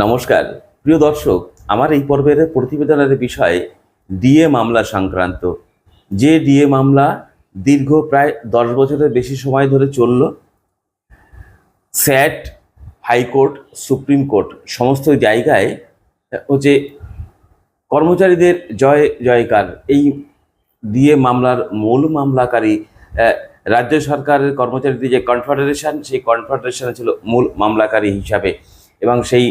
নমস্কার। প্রিয় দর্শক, আমার এই পর্বের প্রতিবেদনের বিষয় ডিএ মামলা সংক্রান্ত। যে ডিএ মামলা দীর্ঘ প্রায় দশ বছরের বেশি সময় ধরে চলল, স্যাট, হাইকোর্ট, সুপ্রিম কোর্ট, সমস্ত জায়গায় হচ্ছে কর্মচারীদের জয় জয়কার, এই ডিএ মামলার মূল মামলাকারী রাজ্য সরকারের কর্মচারীদের যে কনফেডারেশন সেই কনফেডারেশনে ছিল মূল মামলাকারী হিসাবে। এবং সেই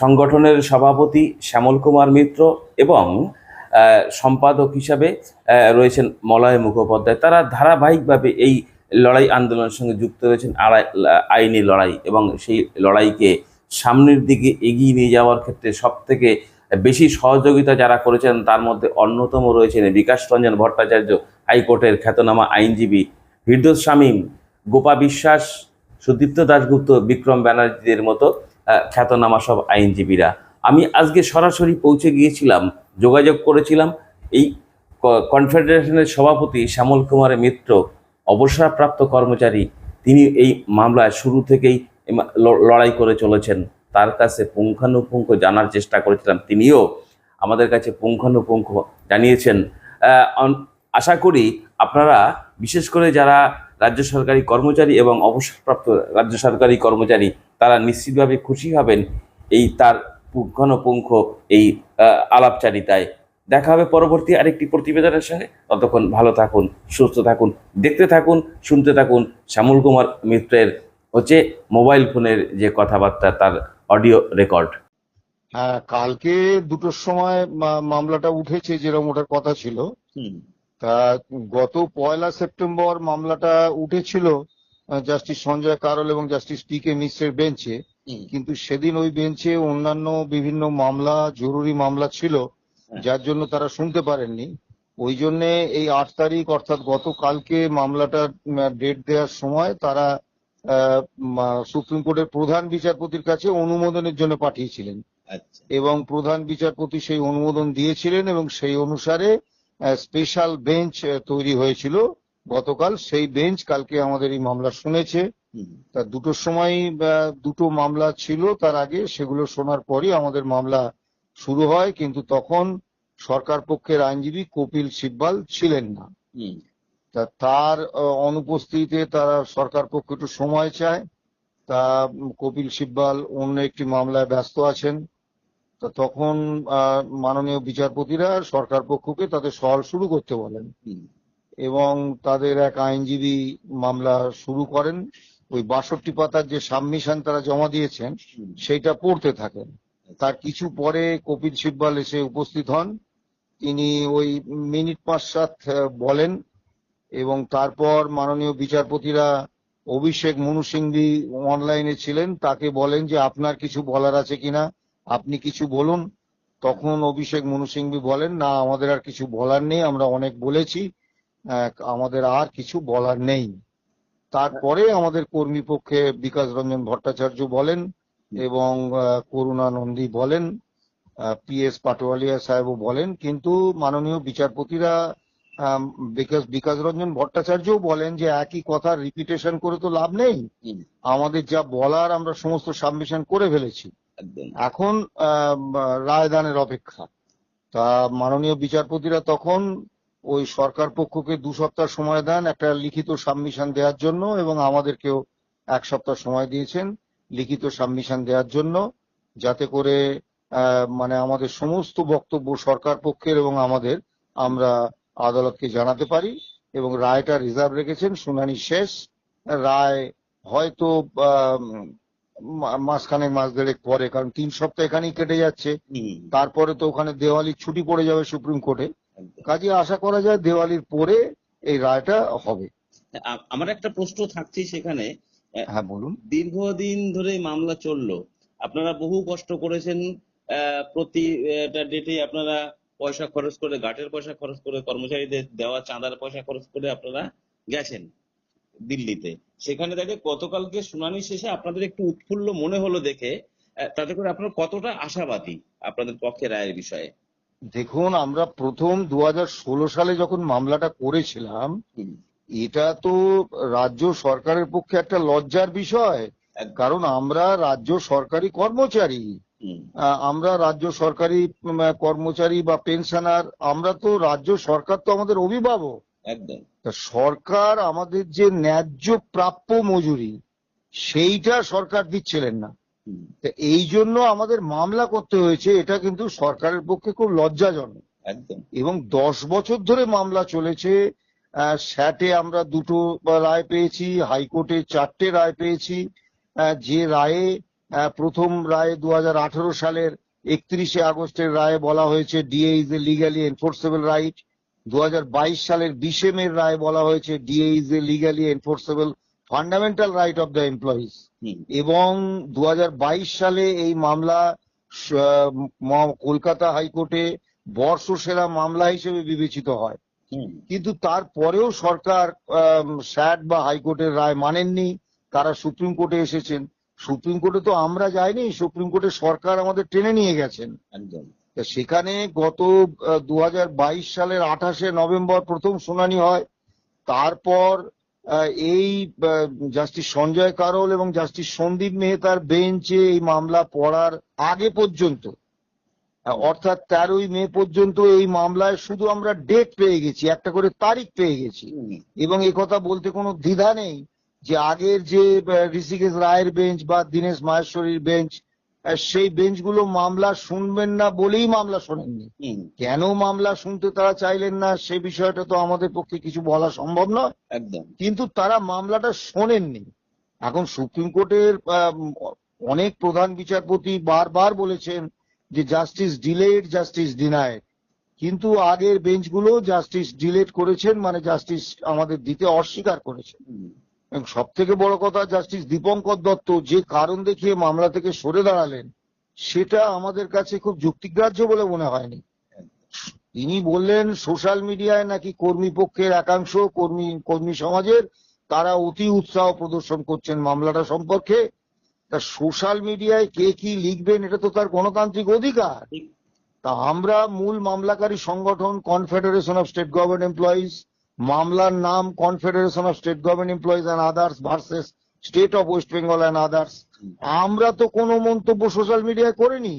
সংগঠনের সভাপতি শ্যামল কুমার মিত্র এবং সম্পাদক হিসাবে রয়েছেন মলয় মুখোপাধ্যায়। তারা ধারাবাহিকভাবে এই লড়াই আন্দোলনের সঙ্গে যুক্ত রয়েছেন। আইনি লড়াই এবং সেই লড়াইকে সামনের দিকে এগিয়ে নিয়ে যাওয়ার ক্ষেত্রে সব থেকে বেশি সহযোগিতা যারা করেছেন, তার মধ্যে অন্যতম রয়েছেন বিকাশ রঞ্জন ভট্টাচার্য, হাইকোর্টের খ্যাতনামা আইনজীবী ফিরদোস শামীম, গোপা বিশ্বাস, সুদীপ্ত দাশগুপ্ত, বিক্রম ব্যানার্জিদের মতো। খ্যাতনামা সব আইনজীবীরা। আমি আজকে সরাসরি পৌঁছে গিয়েছিলাম, যোগাযোগ করেছিলাম। এই কনফেডারেশনের সভাপতি শ্যামল কুমারের মিত্র, অবসরপ্রাপ্ত কর্মচারী, তিনি এই মামলায় শুরু থেকেই লড়াই করে চলেছেন। তার কাছে পুঙ্খানুপুঙ্খ জানার চেষ্টা করেছিলাম। তিনিও আমাদের কাছে পুঙ্খানুপুঙ্খ জানিয়েছেন। আশা করি আপনারা, বিশেষ করে যারা রাজ্য সরকারি কর্মচারী এবং অবসরপ্রাপ্ত রাজ্য সরকারি কর্মচারী তারা নিশ্চিতভাবে খুশি হবেন এই তার ঘনপুঙ্খ এই আলাপচারিতায়। দেখা হবে পরবর্তী আরেকটি প্রতিবেদনের সঙ্গে। ততক্ষণ ভালো থাকুন সুস্থ থাকুন দেখতে থাকুন শুনতে থাকুন শ্যামল কুমার মিত্রের হচ্ছে মোবাইল ফোনের যে কথাবার্তা তার অডিও রেকর্ড। হ্যাঁ কালকে দুটোর সময় মামলাটা উঠেছে যেরকম ওটার কথা ছিল। তা গত পয়লা সেপ্টেম্বর মামলাটা উঠেছিল। জাস্টিস সঞ্জয় কারল এবং জাস্টিস পি কে মিশ্রের বেঞ্চে কিন্তু সেদিন ওই বেঞ্চে অন্যান্য বিভিন্ন মামলা জরুরি মামলা ছিল যার জন্য তারা শুনতে পারেননি। ওই জন্যে এই আট তারিখ অর্থাৎ গতকালকে মামলাটা ডেট দেওয়ার সময় তারা সুপ্রিম কোর্টের প্রধান বিচারপতির কাছে অনুমোদনের জন্য পাঠিয়েছিলেন। আচ্ছা। এবং প্রধান বিচারপতি সেই অনুমোদন দিয়েছিলেন এবং সেই অনুসারে স্পেশাল বেঞ্চ তৈরি হয়েছিল। গতকাল সেই বেঞ্চ কালকে আমাদের এই মামলা শুনেছে। হুম। তা দুটোর সময় দুটো মামলা ছিল তার আগে সেগুলো শোনার পরই আমাদের মামলা শুরু হয় কিন্তু তখন সরকার পক্ষের আইনজীবী কপিল সিব্বাল ছিলেন না। তা তার অনুপস্থিতিতে তারা সরকার পক্ষ একটু সময় চায়। তা কপিল সিব্বাল অন্য একটি মামলায় ব্যস্ত আছেন। তা তখন আহ, মাননীয় বিচারপতিরা সরকার পক্ষকে তাদের সওয়াল শুরু করতে বলেন। এবং তাদের এক আইনজীবী মামলা শুরু করেন। ওই বাষট্টি পাতার যে সাবমিশন তারা জমা দিয়েছেন। সেইটা পড়তে থাকেন। তার কিছু পরে কপিল সিব্বাল এসে উপস্থিত হন। তিনি ওই মিনিট পাঁচ সাত বলেন এবং তারপর মাননীয় বিচারপতিরা অভিষেক মনু সিংভি অনলাইনে ছিলেন। তাকে বলেন যে আপনার কিছু বলার আছে কিনা? আপনি কিছু বলুন। তখন অভিষেক মনু সিংভি বলেন না আমাদের আর কিছু বলার নেই। আমরা অনেক বলেছি। আমাদের আর কিছু বলার নেই। তারপরে আমাদের কর্মী পক্ষে বিকাশ রঞ্জন ভট্টাচার্য বলেন এবং আহ, করুণা নন্দী বলেন পি এস পাটোয়ালিয়া সাহেবও বলেন কিন্তু মাননীয় বিচারপতিরা বিকাশ বিকাশ রঞ্জন ভট্টাচার্যও বলেন যে একই কথা রিপিটেশন করে তো লাভ নেই। আমাদের যা বলার আমরা সমস্ত সাবমিশন করে ফেলেছি। এখন রায়দানের অপেক্ষা। তা মাননীয় বিচারপতিরা তখন ওই সরকার পক্ষকে দু সপ্তাহ সময় দেন একটা লিখিত সাবমিশন দেওয়ার জন্য এবং আমাদেরকেও এক সপ্তাহ সময় দিয়েছেন লিখিত সাবমিশন দেওয়ার জন্য যাতে করে আহ, মানে আমাদের সমস্ত বক্তব্য সরকার পক্ষের এবং আমাদের আমরা আদালতকে জানাতে পারি এবং রায়টা রিজার্ভ রেখেছেন শুনানি শেষ। রায় হয়তো আহ, মা- মাসখানেক মাস দেড়েক পরে কারণ তিন সপ্তাহ এখানেই কেটে যাচ্ছে। তারপরে তো ওখানে দেওয়ালির ছুটি পড়ে যাবে সুপ্রিম কোর্টে। কাজে আশা করা যায় দেওয়ালির পরে এই রায়টা হবে। আমার একটা প্রশ্ন থাকছে সেখানে। হ্যাঁ বলুন। দীর্ঘদিন ধরে মামলা চলল। আপনারা বহু কষ্ট করেছেন প্রতি ডেটে আপনারা পয়সা খরচ করে গাটের পয়সা খরচ করে কর্মচারীদের দেওয়া চাঁদার পয়সা খরচ করে আপনারা গেছেন দিল্লিতে। সেখানে দেখে গতকালকে শুনানি শেষে আপনাদের একটু উৎফুল্ল মনে হলো দেখে তাতে করে আপনারা কতটা আশাবাদী আপনাদের পক্ষে রায়ের বিষয়ে? দেখুন আমরা প্রথম দু হাজার ষোলো সালে যখন মামলাটা করেছিলাম এটা তো রাজ্য সরকারের পক্ষে একটা লজ্জার বিষয় কারণ আমরা রাজ্য সরকারি কর্মচারী। আমরা রাজ্য সরকারি কর্মচারী বা পেনশনার আমরা তো রাজ্য সরকার তো আমাদের অভিভাবক। একদম। সরকার আমাদের যে ন্যায্য প্রাপ্য মজুরি সেইটা সরকার দিচ্ছিলেন না। এই জন্য আমাদের মামলা করতে হয়েছে এটা কিন্তু সরকারের পক্ষে খুব লজ্জাজনক। একদম। এবং দশ বছর ধরে মামলা চলেছে স্যাটে আমরা দুটো রায় পেয়েছি হাইকোর্টে চারটে রায় পেয়েছি যে রায়ে প্রথম রায়ে দু সালের একত্রিশে আগস্টের রায়ে বলা হয়েছে DA is a legally enforceable right দু হাজার বাইশ সালের বিশে মের রায় বলা হয়েছে DA is a legally enforceable fundamental right of the employees এবং দু হাজার বাইশ সালে এই মামলা ম- কলকাতা হাইকোর্টে বর্ষসেরা মামলা হিসেবে বিবেচিত হয়। কিন্তু তারপরেও সরকার স্যাট বা হাইকোর্টের রায় মানেননি তারা সুপ্রিম কোর্টে এসেছেন। সুপ্রিম কোর্টে তো আমরা যাইনি সুপ্রিম কোর্টে সরকার আমাদের টেনে নিয়ে গেছেন। একদম। সেখানে গত দু হাজার বাইশ সালের আঠাশে নভেম্বর প্রথম শুনানি হয় তারপর এই জাস্টিস সঞ্জয় কারোল এবং জাস্টিস সন্দীপ মেহতার বেঞ্চে এই মামলা পড়ার আগে পর্যন্ত অর্থাৎ তেরোই মে পর্যন্ত এই মামলায় শুধু আমরা ডেট পেয়ে গেছি একটা করে তারিখ পেয়ে গেছি। এবং কথা বলতে কোনো দ্বিধা নেই যে আগের যে ঋষিকেশ রায়ের বেঞ্চ বা দীনেশ মাহেশ্বরীর বেঞ্চ সেই বেঞ্চগুলো মামলা শুনবেন না বলেই মামলা শোনেননি। কেন মামলা শুনতে তারা চাইলেন না সে বিষয়টা তো আমাদের পক্ষে কিছু বলা সম্ভব নয়। একদম। কিন্তু তারা মামলাটা শোনেননি। এখন সুপ্রিম কোর্টের অনেক প্রধান বিচারপতি বারবার বলেছেন যে জাস্টিস ডিলেড জাস্টিস ডিনাইড। কিন্তু আগের বেঞ্চগুলো জাস্টিস ডিলেট করেছেন মানে জাস্টিস আমাদের দিতে অস্বীকার করেছেন। সব থেকে বড় কথা, জাস্টিস দীপঙ্কর দত্ত যে কারণ দেখিয়ে মামলা থেকে সরে দাঁড়ালেন, সেটা আমাদের কাছে খুব যুক্তিগ্রাহ্য বলে মনে হয়নি। তিনি বললেন, সোশ্যাল মিডিয়ায় নাকি কর্মী পক্ষের একাংশ, কর্মী কর্মী সমাজের, তারা অতি উৎসাহ প্রদর্শন করছেন মামলাটা সম্পর্কে। তা সোশ্যাল মিডিয়ায় কে কি লিখবেন, এটা তো তার গণতান্ত্রিক অধিকার। তা আমরা মূল মামলাকারী সংগঠন confederation of state government employees মামলার নাম confederation of state government employees and others versus state of West Bengal and others আমরা তো কোনো মন্তব্য সোশ্যাল মিডিয়ায় করিনি।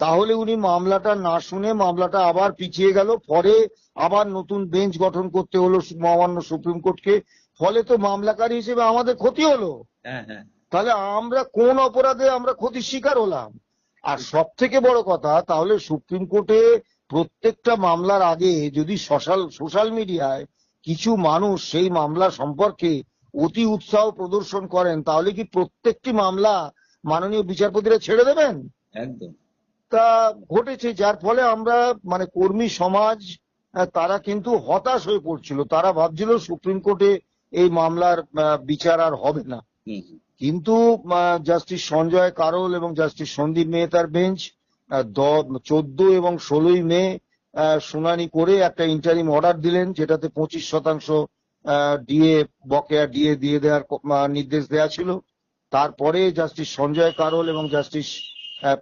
তাহলে উনি মামলাটা না শুনে মামলাটা আবার পিছিয়ে গেল। পরে আবার নতুন বেঞ্চ গঠন করতে হলো মহামান্য সুপ্রিম কোর্টকে ফলে তো মামলাকারী হিসেবে আমাদের ক্ষতি হলো। হ্যাঁ হ্যাঁ। তাহলে আমরা কোন অপরাধে আমরা ক্ষতির শিকার হলাম? আর সব থেকে বড় কথা তাহলে সুপ্রিম কোর্টে প্রত্যেকটা মামলার আগে যদি সোশ্যাল সোশ্যাল মিডিয়ায় কিছু মানুষ সেই মামলা সম্পর্কে অতি উৎসাহ প্রদর্শন করেন তাহলে কি প্রত্যেকটি মামলা মাননীয় বিচারপতিরা ছেড়ে দেবেন? একদম। তা ঘটেছে যার ফলে আমরা মানে কর্মী সমাজ তারা কিন্তু হতাশ হয়ে পড়ছিল। তারা ভাবছিল সুপ্রিম কোর্টে এই মামলার বিচার আর হবে না। কিন্তু জাস্টিস সঞ্জয় কারোল এবং জাস্টিস সন্দীপ মেহতার বেঞ্চ চোদ্দ এবং ষোলোই মে শুনানি করে একটা ইন্টারিম অর্ডার দিলেন যেটাতে পঁচিশ শতাংশ ডিএ বকেয়া ডিএ দিয়ে দেওয়ার নির্দেশ দেওয়া ছিল। তারপরে জাস্টিস সঞ্জয় কারোল এবং জাস্টিস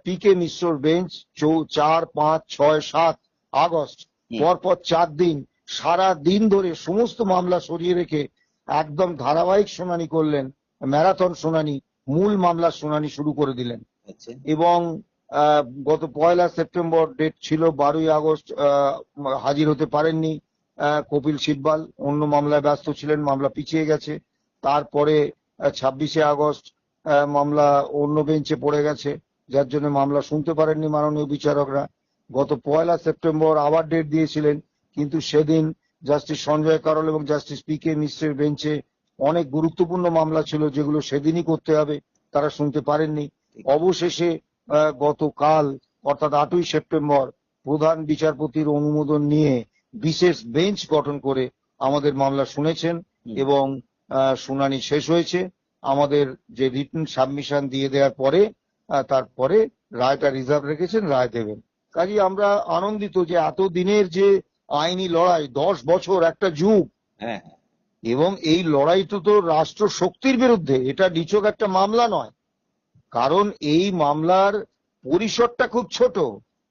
পি কে মিশ্রর বেঞ্চ চৌ- চার পাঁচ ছয় সাত আগস্ট পরপর চার দিন সারা দিন ধরে সমস্ত মামলা সরিয়ে রেখে একদম ধারাবাহিক শুনানি করলেন ম্যারাথন শুনানি মূল মামলার শুনানি শুরু করে দিলেন। আচ্ছা। এবং গত পয়লা সেপ্টেম্বর ডেট ছিল বারোই আগস্ট হাজির হতে পারেননি কপিল সিব্বাল। অন্য মামলায় ব্যস্ত ছিলেন, মামলা পিছিয়ে গেছে। তারপরে ছাব্বিশে আগস্ট মামলা অন্য বেঞ্চে পড়ে গেছে, যার জন্য মামলা শুনতে পারেননি মাননীয় বিচারকরা। গত পয়লা সেপ্টেম্বর আবার ডেট দিয়েছিলেন, কিন্তু সেদিন জাস্টিস সঞ্জয় কারল এবং জাস্টিস পি কে মিশ্রের বেঞ্চে অনেক গুরুত্বপূর্ণ মামলা ছিল, যেগুলো সেদিনই করতে হবে, তারা শুনতে পারেননি। অবশেষে গতকাল অর্থাৎ আটই সেপ্টেম্বর প্রধান বিচারপতির অনুমোদন নিয়ে বিশেষ বেঞ্চ গঠন করে আমাদের মামলা শুনেছেন এবং শুনানি শেষ হয়েছে। আমাদের যে রিটার্ন সাবমিশন দিয়ে দেওয়ার পরে তারপরে রায়টা রিজার্ভ রেখেছেন রায় দেবেন। কাজে আমরা আনন্দিত যে এত দিনের যে আইনি লড়াই দশ বছর একটা যুগ হ্যাঁ হ্যাঁ। এবং এই লড়াইটা তো রাষ্ট্র শক্তির বিরুদ্ধে এটা নিছক একটা মামলা নয়। কারণ এই মামলার পরিসরটা খুব ছোট।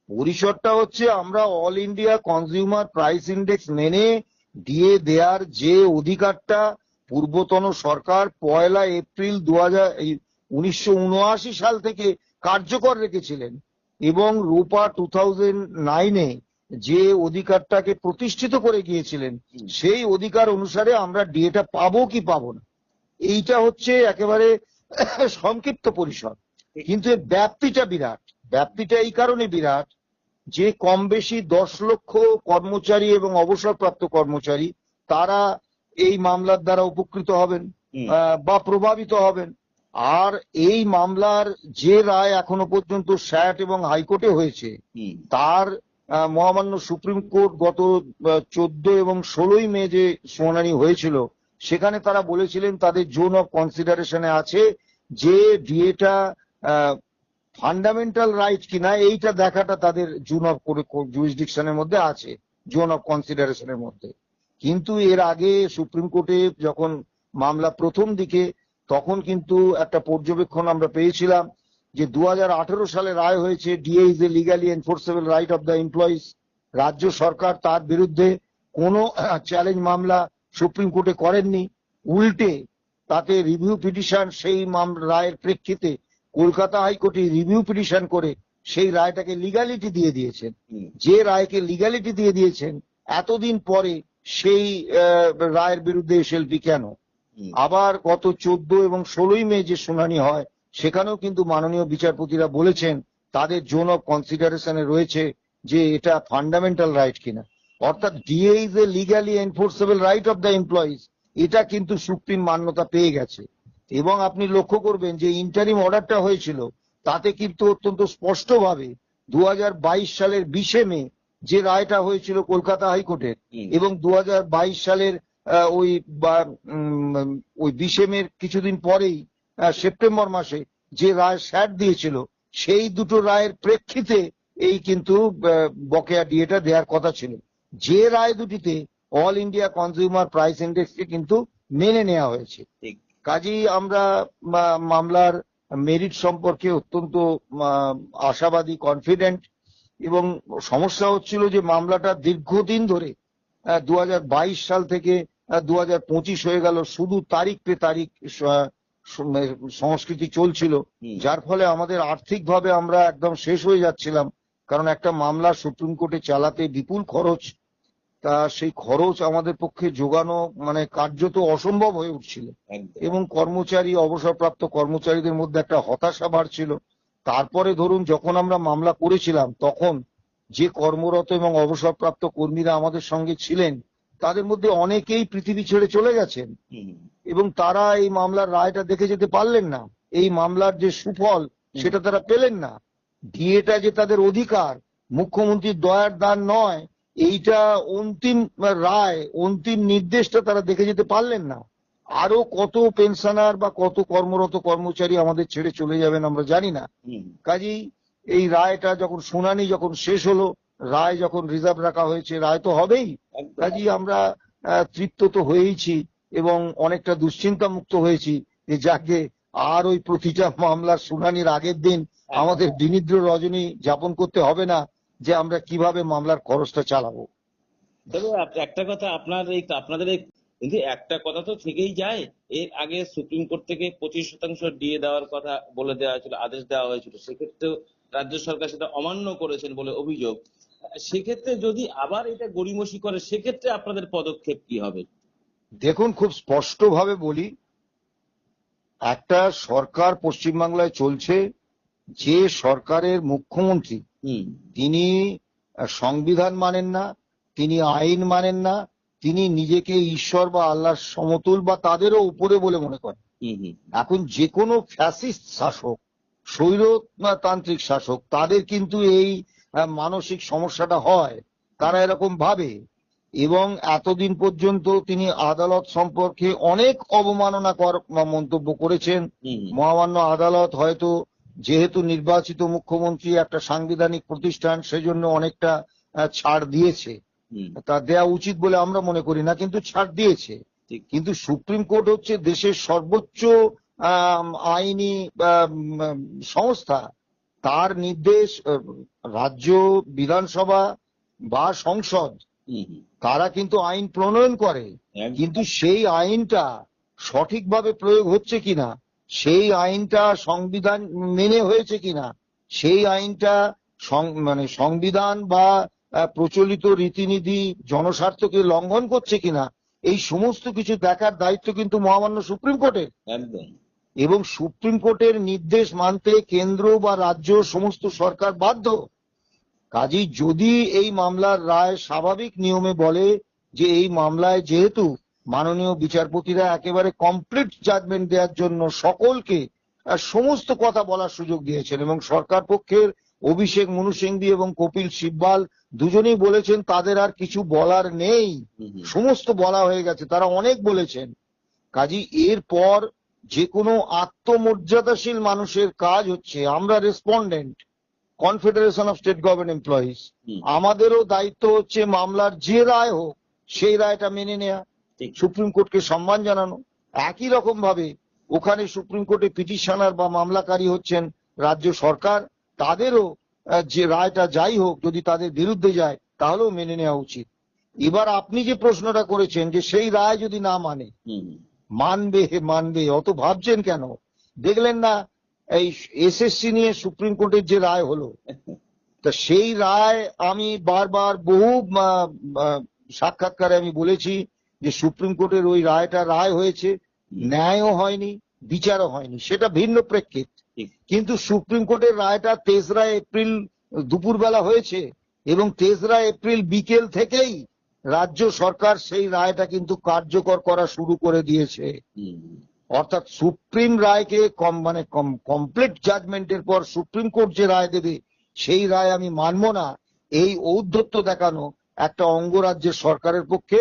পরিসরটা হচ্ছে আমরা all India consumer price index মেনে দিয়ে দেওয়ার যে অধিকারটা পূর্বতন সরকার পয়লা এপ্রিল দু উনিশশো সাল থেকে কার্যকর রেখেছিলেন এবং রূপা টু থাউজেন্ড নাইনে যে অধিকারটাকে প্রতিষ্ঠিত করে গিয়েছিলেন সেই অধিকার অনুসারে আমরা ডিএটা পাবো কি পাবো না। এইটা হচ্ছে একেবারে সংক্ষিপ্ত পরিসর। কিন্তু এর ব্যাপ্তিটা বিরাট। ব্যাপ্তিটা এই কারণে বিরাট যে কম বেশি দশ লক্ষ কর্মচারী এবং অবসরপ্রাপ্ত কর্মচারী তারা এই মামলার দ্বারা উপকৃত হবেন বা প্রভাবিত হবেন। আর এই মামলার যে রায় এখনও পর্যন্ত স্যাট এবং হাইকোর্টে হয়েছে তার মহামান্য সুপ্রিম কোর্ট গত চোদ্দ এবং ষোলোই মে যে শুনানি হয়েছিল সেখানে তারা বলেছিলেন তাদের জোন অফ কনসিডারেশনে আছে যে ডিএটা ফান্ডামেন্টাল রাইট কিনা এইটা দেখাটা তাদের জোন অফ জুরিসডিকশনের মধ্যে আছে, জোন অফ কনসিডারেশনের মধ্যে। কিন্তু এর আগে সুপ্রিম কোর্টে যখন মামলা প্রথম দিকে, তখন কিন্তু একটা পর্যবেক্ষণ আমরা পেয়েছিলাম যে দু হাজার আঠেরো সালে রায় হয়েছে DA is a legally enforceable right of the employees রাজ্য সরকার তার বিরুদ্ধে কোনো চ্যালেঞ্জ মামলা সুপ্রিম কোর্টে করেননি উল্টে তাতে রিভিউ পিটিশন সেই রায়ের প্রেক্ষিতে কলকাতা হাইকোর্টে রিভিউ পিটিশন করে সেই রায়টাকে লিগালিটি দিয়ে দিয়েছেন। যে রায়কে লিগালিটি দিয়ে দিয়েছেন এতদিন পরে সেই রায়ের বিরুদ্ধে এসএলপি কেন? আবার গত চোদ্দ এবং ষোলোই মে যে শুনানি হয় সেখানেও কিন্তু মাননীয় বিচারপতিরা বলেছেন তাদের জোন অফ কনসিডারেশনে রয়েছে যে এটা ফান্ডামেন্টাল রাইট কিনা। অর্থাৎ DA is a legally enforceable right of the employees এটা কিন্তু সুপ্রিম মান্যতা পেয়ে গেছে। এবং আপনি লক্ষ্য করবেন যে ইন্টারিম অর্ডারটা হয়েছিল তাতে কিন্তু অত্যন্ত স্পষ্টভাবে দু হাজার বাইশ সালের বিশে মে যে রায়টা হয়েছিল কলকাতা হাইকোর্টের এবং দু হাজার বাইশ সালের ওই ওই বিশে মের কিছুদিন পরেই সেপ্টেম্বর মাসে যে রায় স্যাট দিয়েছিল সেই দুটো রায়ের প্রেক্ষিতে এই কিন্তু বকেয়া ডিএটা দেওয়ার কথা ছিল। যে রায় দুটিতে অল ইন্ডিয়া কনজিউমার প্রাইস ইন্ডেক্সকে কিন্তু মেনে নেওয়া হয়েছে। কাজেই আমরা মামলার মেরিট সম্পর্কে অত্যন্ত আশাবাদী কনফিডেন্ট এবং সমস্যা হচ্ছিল যে মামলাটা দীর্ঘদিন ধরে দু হাজার বাইশ সাল থেকে দু হাজার পঁচিশ হয়ে গেল শুধু তারিখ পে তারিখ সংস্কৃতি চলছিল। যার ফলে আমাদের আর্থিকভাবে আমরা একদম শেষ হয়ে যাচ্ছিলাম কারণ একটা মামলা সুপ্রিম কোর্টে চালাতে বিপুল খরচ তা সেই খরচ আমাদের পক্ষে যোগানো মানে কার্যত অসম্ভব হয়ে উঠছিল। এবং কর্মচারী অবসরপ্রাপ্ত কর্মচারীদের মধ্যে একটা হতাশা বাড়ছিল তারপরে ধরুন যখন আমরা মামলা করেছিলাম তখন যে কর্মরত এবং অবসরপ্রাপ্ত কর্মীরা আমাদের সঙ্গে ছিলেন তাদের মধ্যে অনেকেই পৃথিবী ছেড়ে চলে গেছেন। এবং তারা এই মামলার রায়টা দেখে যেতে পারলেন না। এই মামলার যে সুফল সেটা তারা পেলেন না। ডিএটা যে তাদের অধিকার মুখ্যমন্ত্রীর দয়ার দান নয় এইটা অন্তিম রায় অন্তিম নির্দেশটা তারা দেখে যেতে পারলেন না। আরও কত পেনশনার বা কত কর্মরত কর্মচারী আমাদের ছেড়ে চলে যাবেন আমরা জানি না। কাজেই এই রায়টা যখন শুনানি যখন শেষ হলো রায় যখন রিজার্ভ রাখা হয়েছে রায় তো হবেই। কাজেই আমরা তৃপ্ত তো হয়েইছি এবং অনেকটা দুশ্চিন্তা মুক্ত হয়েছি যে যাকে আর ওই প্রতিটা মামলার শুনানির আগের দিন আমাদের বিনিদ্র রজনী যাপন করতে হবে না। যে আমরা কীভাবে মামলার খরচটা চালাবো। আপ- একটা কথা আপনার এই আপনাদের এই কিন্তু একটা কথা তো থেকেই যায় এর আগে সুপ্রিম কোর্ট থেকে পঁচিশ শতাংশ দিয়ে দেওয়ার কথা বলে দেওয়া হয়েছিল আদেশ দেওয়া হয়েছিল সেক্ষেত্রেও রাজ্য সরকার সেটা অমান্য করেছেন বলে অভিযোগ। সেক্ষেত্রে যদি আবার এটা গড়িমসি করে সেক্ষেত্রে আপনাদের পদক্ষেপ কি হবে? দেখুন খুব স্পষ্টভাবে বলি একটা সরকার পশ্চিমবাংলায় চলছে যে সরকারের মুখ্যমন্ত্রী তিনি সংবিধান মানেন না তিনি আইন মানেন না তিনি নিজেকে ঈশ্বর বা আল্লাহর সমতুল বা তাদেরও উপরে বলে মনে করেন। এখন যে কোনো ফ্যাসিস্ট শাসক স্বৈরতান্ত্রিক শাসক তাদের কিন্তু এই মানসিক সমস্যাটা হয়। তারা এরকম ভাবে। এবং এতদিন পর্যন্ত তিনি আদালত সম্পর্কে অনেক অবমাননাকর মন্তব্য করেছেন। হুম। মহামান্য আদালত হয়তো যেহেতু নির্বাচিত মুখ্যমন্ত্রী একটা সাংবিধানিক প্রতিষ্ঠান সেজন্য অনেকটা ছাড় দিয়েছে। তা দেয়া উচিত বলে আমরা মনে করি না কিন্তু ছাড় দিয়েছে। কিন্তু সুপ্রিম কোর্ট হচ্ছে দেশের সর্বোচ্চ আইনি সংস্থা। তার নির্দেশ রাজ্য বিধানসভা বা সংসদ তারা কিন্তু আইন প্রণয়ন করে। কিন্তু সেই আইনটা সঠিকভাবে প্রয়োগ হচ্ছে কিনা সেই আইনটা সংবিধান মেনে হয়েছে কিনা? সেই আইনটা মানে সংবিধান বা প্রচলিত রীতিনীতি জনস্বার্থকে লঙ্ঘন করছে কিনা? এই সমস্ত কিছু দেখার দায়িত্ব কিন্তু মহামান্য সুপ্রিম কোর্টের। একদম। এবং সুপ্রিম কোর্টের নির্দেশ মানতে কেন্দ্র বা রাজ্য সমস্ত সরকার বাধ্য। কাজেই যদি এই মামলার রায় স্বাভাবিক নিয়মে বলে যে এই মামলায় যেহেতু মাননীয় বিচারপতিরা একেবারে কমপ্লিট জাজমেন্ট দেওয়ার জন্য সকলকে সমস্ত কথা বলার সুযোগ দিয়েছেন এবং সরকার পক্ষের অভিষেক মনু সিংভি এবং কপিল সিব্বাল দুজনেই বলেছেন তাদের আর কিছু বলার নেই। সমস্ত বলা হয়ে গেছে তারা অনেক বলেছেন। কাজী এরপর যে কোনো আত্মমর্যাদাশীল মানুষের কাজ হচ্ছে আমরা respondent confederation of state government employees আমাদেরও দায়িত্ব হচ্ছে মামলার যে রায় হোক সেই রায়টা মেনে ঠিক সুপ্রিম কোর্টকে সম্মান জানানো। একই রকম ভাবে ওখানে সুপ্রিম কোর্টে পিটিশনার বা মামলাকারী হচ্ছেন রাজ্য সরকার। তাদেরও যে রায়টা যাই হোক যদি তাদের বিরুদ্ধে যায় তাহলেও মেনে নেওয়া উচিত। এবার আপনি যে প্রশ্নটা করেছেন যে সেই রায় যদি না মানে। মানবে হে মানবে অত ভাবছেন কেন? দেখলেন না এই এসএসসি নিয়ে সুপ্রিম কোর্টের যে রায় হলো তা সেই রায় আমি বারবার বহু সাক্ষাৎকারে আমি বলেছি। যে সুপ্রিম কোর্টের ওই রায়টা রায় হয়েছে ন্যায়ও হয়নি বিচারও হয়নি সেটা ভিন্ন প্রেক্ষিত। কিন্তু সুপ্রিম কোর্টের রায়টা তেসরা এপ্রিল দুপুরবেলা হয়েছে এবং তেসরা এপ্রিল বিকেল থেকেই রাজ্য সরকার সেই রায়টা কিন্তু কার্যকর করা শুরু করে দিয়েছে। অর্থাৎ সুপ্রিম রায়কে কম মানে কমপ্লিট জাজমেন্টের পর সুপ্রিম কোর্ট যে রায় দেবে সেই রায় আমি মানব না। এই ঔদ্ধত্য দেখানো একটা অঙ্গরাজ্যের সরকারের পক্ষে